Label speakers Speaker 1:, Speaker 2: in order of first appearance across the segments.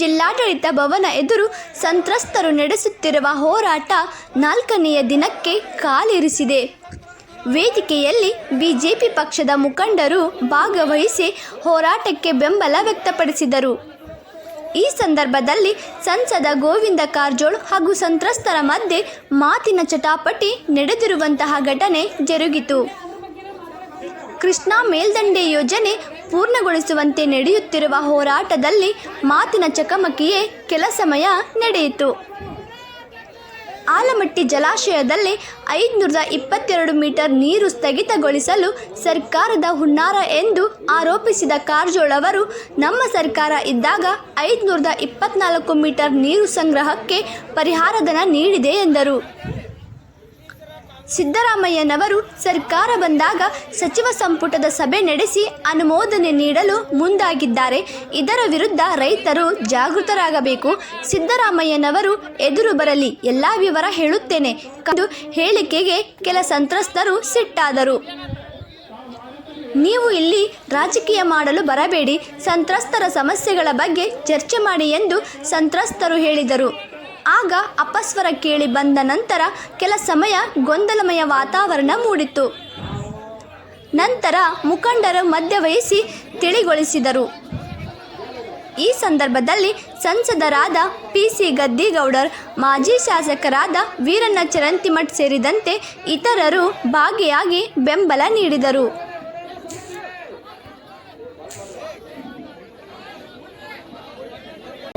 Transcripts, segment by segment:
Speaker 1: ಜಿಲ್ಲಾಡಳಿತ ಭವನ ಎದುರು ಸಂತ್ರಸ್ತರು ನಡೆಸುತ್ತಿರುವ ಹೋರಾಟ ನಾಲ್ಕನೆಯ ದಿನಕ್ಕೆ ಕಾಲಿರಿಸಿದೆ. ವೇದಿಕೆಯಲ್ಲಿ ಬಿಜೆಪಿ ಪಕ್ಷದ ಮುಖಂಡರು ಭಾಗವಹಿಸಿ ಹೋರಾಟಕ್ಕೆ ಬೆಂಬಲ ವ್ಯಕ್ತಪಡಿಸಿದರು. ಈ ಸಂದರ್ಭದಲ್ಲಿ ಸಂಸದ ಗೋವಿಂದ ಕಾರಜೋಳ್ ಹಾಗೂ ಸಂತ್ರಸ್ತರ ಮಧ್ಯೆ ಮಾತಿನ ಚಟಾಪಟಿ ನಡೆದಿರುವಂತಹ ಘಟನೆ ಜರುಗಿತು. ಕೃಷ್ಣಾ ಮೇಲ್ದಂಡೆ ಯೋಜನೆ ಪೂರ್ಣಗೊಳಿಸುವಂತೆ ನಡೆಯುತ್ತಿರುವ ಹೋರಾಟದಲ್ಲಿ ಮಾತಿನ ಚಕಮಕಿಯೇ ಕೆಲ ಸಮಯ ನಡೆಯಿತು. ಆಲಮಟ್ಟಿ ಜಲಾಶಯದಲ್ಲಿ ಐದುನೂರ ಇಪ್ಪತ್ತೆರಡು ಮೀಟರ್ ನೀರು ಸ್ಥಗಿತಗೊಳಿಸಲು ಸರ್ಕಾರದ ಹುನ್ನಾರ ಎಂದು ಆರೋಪಿಸಿದ ಕಾರ್ಜೋಳವರು ನಮ್ಮ ಸರ್ಕಾರ ಇದ್ದಾಗ ಐದುನೂರ ಇಪ್ಪತ್ನಾಲ್ಕು ಮೀಟರ್ ನೀರು ಸಂಗ್ರಹಕ್ಕೆ ಪರಿಹಾರಧನ ನೀಡಿದೆ ಎಂದರು. ಸಿದ್ದರಾಮಯ್ಯನವರು ಸರ್ಕಾರ ಬಂದಾಗ ಸಚಿವ ಸಂಪುಟದ ಸಭೆ ನಡೆಸಿ ಅನುಮೋದನೆ ನೀಡಲು ಮುಂದಾಗಿದ್ದಾರೆ. ಇದರ ವಿರುದ್ಧ ರೈತರು ಜಾಗೃತರಾಗಬೇಕು. ಸಿದ್ದರಾಮಯ್ಯನವರು ಎದುರು ಬರಲಿ, ಎಲ್ಲ ವಿವರ ಹೇಳುತ್ತೇನೆ. ಕಂದು ಹೇಳಿಕೆಗೆ ಕೆಲ ಸಂತ್ರಸ್ತರು ಸಿಟ್ಟಾದರು. ನೀವು ಇಲ್ಲಿ ರಾಜಕೀಯ ಮಾಡಲು ಬರಬೇಡಿ. ಸಂತ್ರಸ್ತರ ಸಮಸ್ಯೆಗಳ ಬಗ್ಗೆ ಚರ್ಚೆ ಮಾಡಿ ಎಂದು ಸಂತ್ರಸ್ತರು ಹೇಳಿದರು. ಆಗ ಅಪಸ್ವರ ಕೇಳಿ ಬಂದ ನಂತರ ಕೆಲ ಸಮಯ ಗೊಂದಲಮಯ ವಾತಾವರಣ ಮೂಡಿತು ನಂತರ ಮುಖಂಡರು ಮಧ್ಯವಹಿಸಿ ತಿಳಿಗೊಳಿಸಿದರು. ಈ ಸಂದರ್ಭದಲ್ಲಿ ಸಂಸದರಾದ ಪಿ ಸಿ ಗದ್ದಿಗೌಡರ್, ಮಾಜಿ ಶಾಸಕರಾದ ವೀರಣ್ಣ ಚರಂತಿಮಠ್ ಸೇರಿದಂತೆ ಇತರರು ಭಾಗಿಯಾಗಿ ಬೆಂಬಲ ನೀಡಿದರು.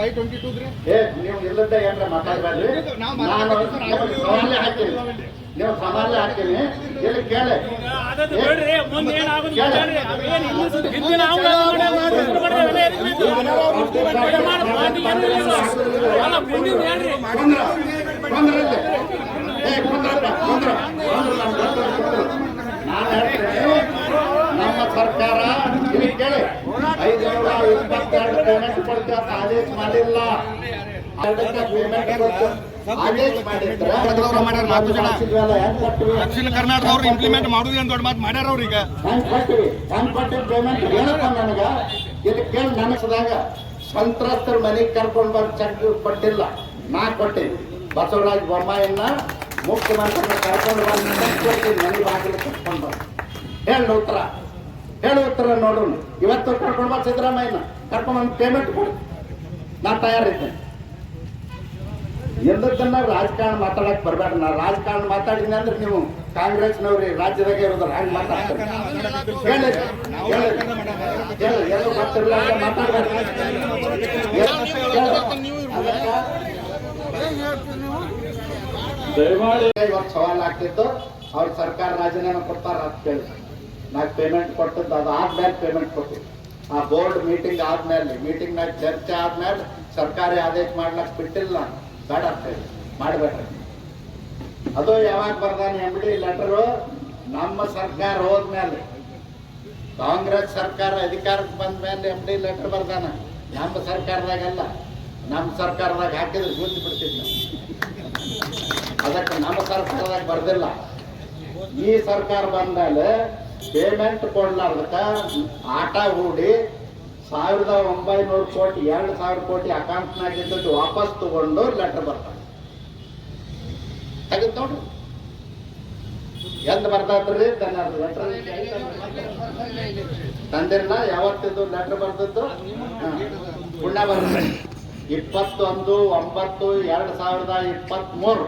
Speaker 2: ಫೈವ್ ಟ್ವೆಂಟಿ ಟೂ ರೀ
Speaker 3: ಏ ನೀವು ಇಲ್ಲದ ಏನ್ರ ಮಾತಾಡ್ಬೇಡ್ರಿ
Speaker 2: ನಾವು
Speaker 3: ನಾನು ಸವಾಲೇ ಹಾಕ್ತೀನಿ. ನೀವು ಸವಾಲೇ ಹಾಕ್ತೀನಿ. ಇಲ್ಲಿ ಕೇಳಿ. ನಾನು ಹೇಳ್ತೀನಿ. ನಮ್ಮ ಸರ್ಕಾರ ಇಲ್ಲಿ ಕೇಳಿ. ಐದುನೂರ ಇಪ್ಪತ್ತೆರಡು ಪೇಮೆಂಟ್ ಕೊಡ್ತೀವಿ ಅಂತ ಆದೇಶ ಮಾಡಿಲ್ಲ ದಕ್ಷಿಣ ಪೇಮೆಂಟ್
Speaker 2: ಅವ್ರು? ಇಂಪ್ಲಿಮೆಂಟ್ ಮಾಡುದು ಏನ್ ದೊಡ್ಡ ಮಾತು ಮಾಡ್ಯಾರ ಅವ್ರೀಗ
Speaker 3: ಈಗ? ಕೊಟ್ಟಿವಿ ಪೇಮೆಂಟ್ ಏನಪ್ಪ ನನಗ ಇದು ಕೇಳಿ ನನಸದಾಗ ಸಂತ್ರಸ್ತರ ಮನೆಗೆ ಕರ್ಕೊಂಡು ಬಂದು ಚೆಕ್ ಕೊಟ್ಟಿಲ್ಲ. ನಾ ಕೊಟ್ಟಿನಿ. ಬಸವರಾಜ ಬೊಮ್ಮಾಯನ್ನ ಮುಖ್ಯಮಂತ್ರಿ ಕರ್ಕೊಂಡು ಬಂದು ಮನೆ ಬಾಗಿಲು ಕರ್ಕೊಂಡು ಬಂದು. ಹೇಳ ಉತ್ತರ. ಹೇಳ ಉತ್ತರ ನೋಡೋಣ ಇವತ್ತು ಕರ್ಕೊಂಡು ಬಂದು ಸಿದ್ದರಾಮಯ್ಯನ. ಕರ್ಕೊಂಡು ಪೇಮೆಂಟ್ ಕೊಡಿ. ನಾನು ತಯಾರಿದ್ದೇನೆ ಎಲ್ಲದನ್ನ ರಾಜಕಾರಣ ಮಾತಾಡಕ್ ಬರಬೇಡ ನಾ ರಾಜಕಾರಣ ಮಾತಾಡಿದ್ನಿ ಅಂದ್ರೆ ನೀವು ಕಾಂಗ್ರೆಸ್ನವ್ರಿ ರಾಜ್ಯದಾಗ ಇರೋದ್ರ ಹಂಗ್ ಮಾತಾಡ್ತಾರೆ. ದಯಮಾಡಿ ಇವತ್ತು ಸವಾಲ್ ಆಗ್ತಿತ್ತು. ಅವ್ರ ಸರ್ಕಾರ ರಾಜೀನಾಮೆ ಕೊಡ್ತಾರ ಅಂತ ಕೇಳಿ. ನಾಲ್ಕು ಪೇಮೆಂಟ್ ಕೊಟ್ಟದ್ದು ಅದು ಆದ್ಮೇಲೆ ಪೇಮೆಂಟ್ ಕೊಟ್ಟು ಆ ಬೋರ್ಡ್ ಮೀಟಿಂಗ್ ಆದ್ಮೇಲೆ ಮೀಟಿಂಗ್ ನಾಗ ಚರ್ಚೆ ಆದ್ಮೇಲೆ ಸರ್ಕಾರಿ ಆದೇಶ ಮಾಡ್ಲಕ್ ಬಿಟ್ಟಿಲ್ಲ. ಬೇಡ ಅಂತ ಹೇಳಿ. ಮಾಡ್ಬೇಡ್ರಿ. ಅದು ಯಾವಾಗ ಬರ್ದಾನೆ ಎಂಬಡಿ ಲೆಟರು ನಮ್ಮ ಸರ್ಕಾರ ಹೋದ್ಮೇಲೆ. ಕಾಂಗ್ರೆಸ್ ಸರ್ಕಾರ ಅಧಿಕಾರಕ್ಕೆ ಬಂದ ಮೇಲೆ ಡಿ ಲೆಟರ್ ಬರ್ದಾನ. ನಮ್ಮ ಸರ್ಕಾರದಾಗಲ್ಲ. ನಮ್ಮ ಸರ್ಕಾರದಾಗ ಹಾಕಿದ್ರೆ ಗುಂದು ಬಿಡ್ತಿದ್ದ ಅದಕ್ಕೆ ನಮ್ಮ ಸರ್ಕಾರದಾಗ ಬರ್ದಿಲ್ಲ. ಈ ಸರ್ಕಾರ ಬಂದ್ಮೇಲೆ ಪೇಮೆಂಟ್ ಕೊಡ್ಲಾರ್ದಕ್ಕ ಆಟ ಹೂಡಿ ಸಾವಿರದ ಒಂಬೈನೂರು ಕೋಟಿ, ಎರಡು ಸಾವಿರ ಕೋಟಿ ಅಕೌಂಟ್ನಾಗ ಇದ್ದದ್ದು ವಾಪಸ್ ತಗೊಂಡು ಲೆಟರ್ ಬರ್ತಾರೆ ತೆಗೆದು ನೋಡ್ರಿ ಎಂದ ಬರ್ದಾತ್ರಿ? ತನ್ನ ಲೆಟರ್ ತಂದಿರಲ್ಲ ಯಾವತ್ತಿದ್ದು ಲೆಟರ್ ಬರ್ದದ್ದು. ಪುಣ್ಯ ಬರ್ತದೆ ಇಪ್ಪತ್ತೊಂದು, ಒಂಬತ್ತು, ಎರಡು ಸಾವಿರದ ಇಪ್ಪತ್ತ್ಮೂರು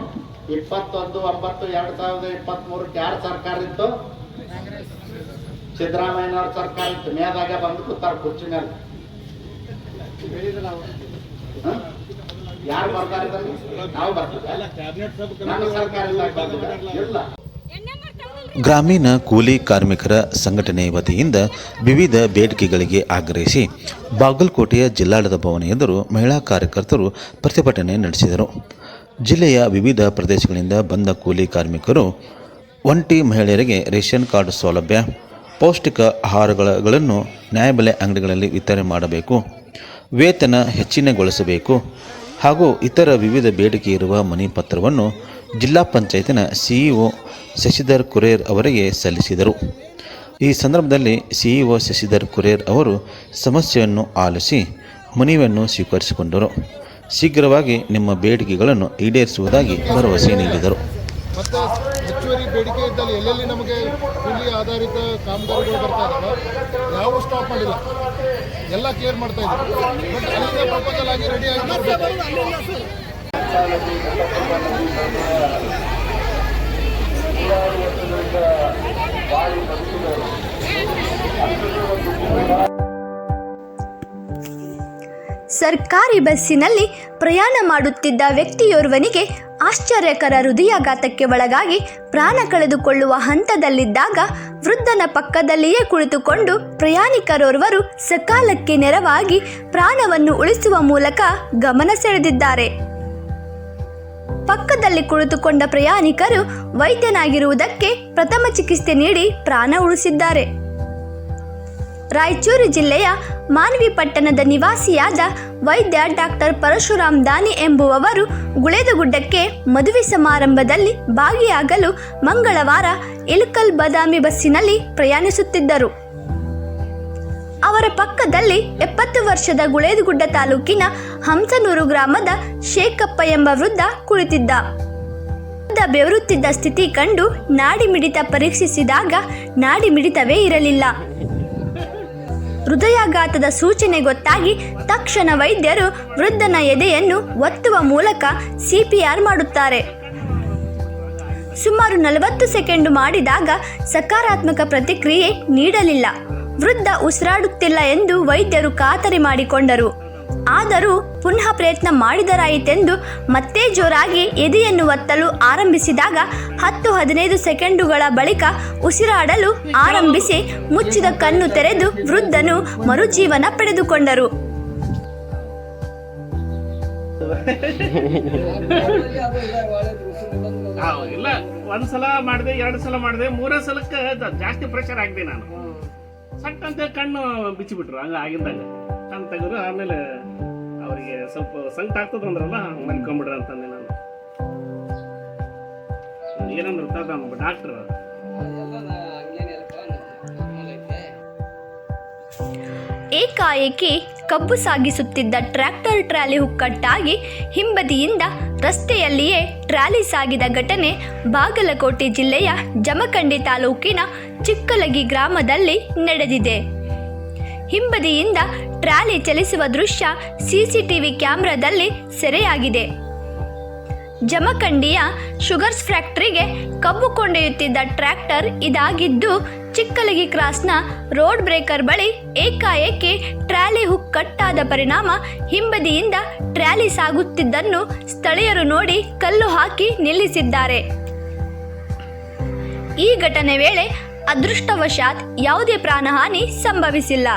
Speaker 3: ಇಪ್ಪತ್ತೊಂದು, ಒಂಬತ್ತು, ಎರಡು ಸಾವಿರದ ಇಪ್ಪತ್ತ್ಮೂರಕ್ಕೆ ಯಾರು ಸರ್ಕಾರ ಇತ್ತು ಸಿದ್ದರಾಮಯ್ಯನವ್ರ ಸರ್ಕಾರ ಇತ್ತು. ಮೇದಾಗ ಬಂದು ಕೂತಾರ ಕುರ್ಚಿ ಮೇಲೆ? ಯಾರು ಬರ್ತಾರೆ? ನಾವು ಬರ್ತೀವಿ. ನಮ್ಮ ಸರ್ಕಾರ ಇಲ್ಲ ಇಲ್ಲ.
Speaker 4: ಗ್ರಾಮೀಣ ಕೂಲಿ ಕಾರ್ಮಿಕರ ಸಂಘಟನೆ ವತಿಯಿಂದ ವಿವಿಧ ಬೇಡಿಕೆಗಳಿಗೆ ಆಗ್ರಹಿಸಿ ಬಾಗಲಕೋಟೆಯ ಜಿಲ್ಲಾಡಳಿತ ಭವನ ಎದುರು ಮಹಿಳಾ ಕಾರ್ಯಕರ್ತರು ಪ್ರತಿಭಟನೆ ನಡೆಸಿದರು. ಜಿಲ್ಲೆಯ ವಿವಿಧ ಪ್ರದೇಶಗಳಿಂದ ಬಂದ ಕೂಲಿ ಕಾರ್ಮಿಕರು ಒಂಟಿ ಮಹಿಳೆಯರಿಗೆ ರೇಷನ್ ಕಾರ್ಡ್ ಸೌಲಭ್ಯ ಪೌಷ್ಟಿಕ ಆಹಾರಗಳನ್ನು ನ್ಯಾಯಬೆಲೆ ಅಂಗಡಿಗಳಲ್ಲಿ ವಿತರಣೆ ಮಾಡಬೇಕು, ವೇತನ ಹೆಚ್ಚಿನಗೊಳಿಸಬೇಕು, ಹಾಗೂ ಇತರ ವಿವಿಧ ಬೇಡಿಕೆ ಇರುವ ಮನೆ ಪತ್ರವನ್ನು ಜಿಲ್ಲಾ ಪಂಚಾಯತಿನ ಸಿಇಒ ಶಶಿಧರ್ ಕುರೇರ್ ಅವರಿಗೆ ಸಲ್ಲಿಸಿದರು. ಈ ಸಂದರ್ಭದಲ್ಲಿ ಸಿಇಒ ಶಶಿಧರ್ ಕುರೇರ್ ಅವರು ಸಮಸ್ಯೆಯನ್ನು ಆಲಿಸಿ ಮನವಿಯನ್ನು ಸ್ವೀಕರಿಸಿಕೊಂಡರು. ಶೀಘ್ರವಾಗಿ ನಿಮ್ಮ ಬೇಡಿಕೆಗಳನ್ನು ಈಡೇರಿಸುವುದಾಗಿ ಭರವಸೆ ನೀಡಿದರು.
Speaker 5: ಮತ್ತು ಹೆಚ್ಚುವರಿ ಬೇಡಿಕೆ ಇದ್ದಲ್ಲಿ ಎಲ್ಲೆಲ್ಲಿ ನಮಗೆ ಆಧಾರಿತ ಕಾಮಗಾರಿಗಳು ಬರ್ತಾ ಇದ್ದಾವೆ. ಯಾವೂ ಸ್ಟಾಪ್ ಮಾಡಿಲ್ಲ. ಎಲ್ಲ ಕ್ಲಿಯರ್ ಮಾಡ್ತಾ ಇದ್ದಾರೆ. ಬಟ್ ಅಲ್ಲಿಂದ ಪ್ರಪೋಸಲ್ ಆಗಿ ರೆಡಿ ಆಗಿ
Speaker 1: ಸರ್ಕಾರಿ ಬಸ್ಸಿನಲ್ಲಿ ಪ್ರಯಾಣ ಮಾಡುತ್ತಿದ್ದ ವ್ಯಕ್ತಿಯೋರ್ವನಿಗೆ ಆಶ್ಚರ್ಯಕರ ಹೃದಯಾಘಾತಕ್ಕೆ ಒಳಗಾಗಿ ಪ್ರಾಣ ಕಳೆದುಕೊಳ್ಳುವ ಹಂತದಲ್ಲಿದ್ದಾಗ ವೃದ್ಧನ ಪಕ್ಕದಲ್ಲಿಯೇ ಕುಳಿತುಕೊಂಡು ಪ್ರಯಾಣಿಕರೋರ್ವರು ಸಕಾಲಕ್ಕೆ ನೆರವಾಗಿ ಪ್ರಾಣವನ್ನು ಉಳಿಸುವ ಮೂಲಕ ಗಮನ ಸೆಳೆದಿದ್ದಾರೆ. ಪಕ್ಕದಲ್ಲಿ ಕುಳಿತುಕೊಂಡ ಪ್ರಯಾಣಿಕರು ವೈದ್ಯನಾಗಿರುವುದಕ್ಕೆ ಪ್ರಥಮ ಚಿಕಿತ್ಸೆ ನೀಡಿ ಪ್ರಾಣ ಉಳಿಸಿದ್ದಾರೆ. ರಾಯಚೂರು ಜಿಲ್ಲೆಯ ಮಾನ್ವಿ ಪಟ್ಟಣದ ನಿವಾಸಿಯಾದ ವೈದ್ಯ ಡಾಕ್ಟರ್ ಪರಶುರಾಮ್ ದಾನಿ ಎಂಬುವವರು ಗುಳೇದಗುಡ್ಡಕ್ಕೆ ಮದುವೆ ಸಮಾರಂಭದಲ್ಲಿ ಭಾಗಿಯಾಗಲು ಮಂಗಳವಾರ ಇಳಕಲ್ ಬದಾಮಿ ಬಸ್ಸಿನಲ್ಲಿ ಪ್ರಯಾಣಿಸುತ್ತಿದ್ದರು. ಅವರ ಪಕ್ಕದಲ್ಲಿ ಎಪ್ಪತ್ತು ವರ್ಷದ ಗುಳೇದಗುಡ್ಡ ತಾಲೂಕಿನ ಹಂಸನೂರು ಗ್ರಾಮದ ಶೇಖಪ್ಪ ಎಂಬ ವೃದ್ಧ ಕುಳಿತಿದ್ದ. ಬೆವರುತ್ತಿದ್ದ ಸ್ಥಿತಿ ಕಂಡು ನಾಡಿ ಮಿಡಿತ ಪರೀಕ್ಷಿಸಿದಾಗ ನಾಡಿ ಮಿಡಿತವೇ ಇರಲಿಲ್ಲ. ಹೃದಯಾಘಾತದ ಸೂಚನೆ ಗೊತ್ತಾಗಿ ತಕ್ಷಣ ವೈದ್ಯರು ವೃದ್ಧನ ಎದೆಯನ್ನು ಒತ್ತುವ ಮೂಲಕ ಸಿಪಿಆರ್ ಮಾಡುತ್ತಾರೆ. ಸುಮಾರು ನಲವತ್ತು ಸೆಕೆಂಡು ಮಾಡಿದಾಗ ಸಕಾರಾತ್ಮಕ ಪ್ರತಿಕ್ರಿಯೆ ನೀಡಲಿಲ್ಲ. ವೃದ್ಧ ಉಸಿರಾಡುತ್ತಿಲ್ಲ ಎಂದು ವೈದ್ಯರು ಖಾತರಿ ಮಾಡಿಕೊಂಡರು. ಆದರೂ ಪುನಃ ಪ್ರಯತ್ನ ಮಾಡಿದರಾಯಿತೆಂದು ಮತ್ತೆ ಜೋರಾಗಿ ಎದೆಯನ್ನು ಒತ್ತಲು ಆರಂಭಿಸಿದಾಗ ಹತ್ತು ಹದಿನೈದು ಸೆಕೆಂಡುಗಳ ಬಳಿಕ ಉಸಿರಾಡಲು ಆರಂಭಿಸಿ ಮುಚ್ಚಿದ ಕಣ್ಣು ತೆರೆದು ವೃದ್ಧನು ಮರುಜೀವನ ಪಡೆದುಕೊಂಡರು.
Speaker 6: ಇಲ್ಲ, ಒಂದ್ ಸಲ ಮಾಡಿದೆ, ಎರಡು ಸಲ ಮಾಡಿದೆ, ಮೂರೇ ಸಲಕ್ಕೆ ಜಾಸ್ತಿ ಪ್ರೆಷರ್ ಹಾಕಿದೆ ನಾನು. ಸಟ್ ಅಂತ ಕಣ್ಣು ಬಿಚ್ಚಿಬಿಟ್ರು, ಹಂಗ ಆಗಿದ್ದಾಗ. ಕಣ್ಣು ತೆಗೆದ್ರು ಆಮೇಲೆ ಅವರಿಗೆ ಸ್ವಲ್ಪ ಸಂಕಟ ಆಗ್ತದ ಅಂದ್ರಲ್ಲ ಮನ್ಕೊಂಬಿಡ್ರಿ ಅಂತಂದೆ ನಾನು. ಏನಂದ್ರು ತಾತ ಡಾಕ್ಟರ್
Speaker 1: ಏಕಾಏಕಿ ಕಬ್ಬು ಸಾಗಿಸುತ್ತಿದ್ದ ಟ್ರ್ಯಾಕ್ಟರ್ ಟ್ರಾಲಿ ಹುಕ್ಕಟ್ಟಾಗಿ ಹಿಂಬದಿಯಿಂದ ರಸ್ತೆಯಲ್ಲಿಯೇ ಟ್ರಾಲಿ ಸಾಗಿದ ಘಟನೆ ಬಾಗಲಕೋಟೆ ಜಿಲ್ಲೆಯ ಜಮಖಂಡಿ ತಾಲೂಕಿನ ಚಿಕ್ಕಲಗಿ ಗ್ರಾಮದಲ್ಲಿ ನಡೆದಿದೆ. ಹಿಂಬದಿಯಿಂದ ಟ್ರಾಲಿ ಚಲಿಸುವ ದೃಶ್ಯ ಸಿಸಿಟಿವಿ ಕ್ಯಾಮ್ರಾದಲ್ಲಿ ಸೆರೆಯಾಗಿದೆ. ಜಮಖಂಡಿಯ ಶುಗರ್ಸ್ ಫ್ಯಾಕ್ಟರಿಗೆ ಕಬ್ಬು ಕೊಂಡೊಯ್ಯುತ್ತಿದ್ದ ಟ್ರ್ಯಾಕ್ಟರ್ ಇದಾಗಿದ್ದು, ಚಿಕ್ಕಲಗಿ ಕ್ರಾಸ್ನ ರೋಡ್ ಬ್ರೇಕರ್ ಬಳಿ ಏಕಾಏಕಿ ಟ್ರಾಲಿ ಹುಕ್ ಕಟ್ಟಾದ ಪರಿಣಾಮ ಹಿಂಬದಿಯಿಂದ ಟ್ರಾಲಿ ಸಾಗುತ್ತಿದ್ದನ್ನು ಸ್ಥಳೀಯರು ನೋಡಿ ಕಲ್ಲು ಹಾಕಿ ನಿಲ್ಲಿಸಿದ್ದಾರೆ. ಈ ಘಟನೆ ವೇಳೆ ಅದೃಷ್ಟವಶಾತ್ ಯಾವುದೇ ಪ್ರಾಣಹಾನಿ ಸಂಭವಿಸಿಲ್ಲ.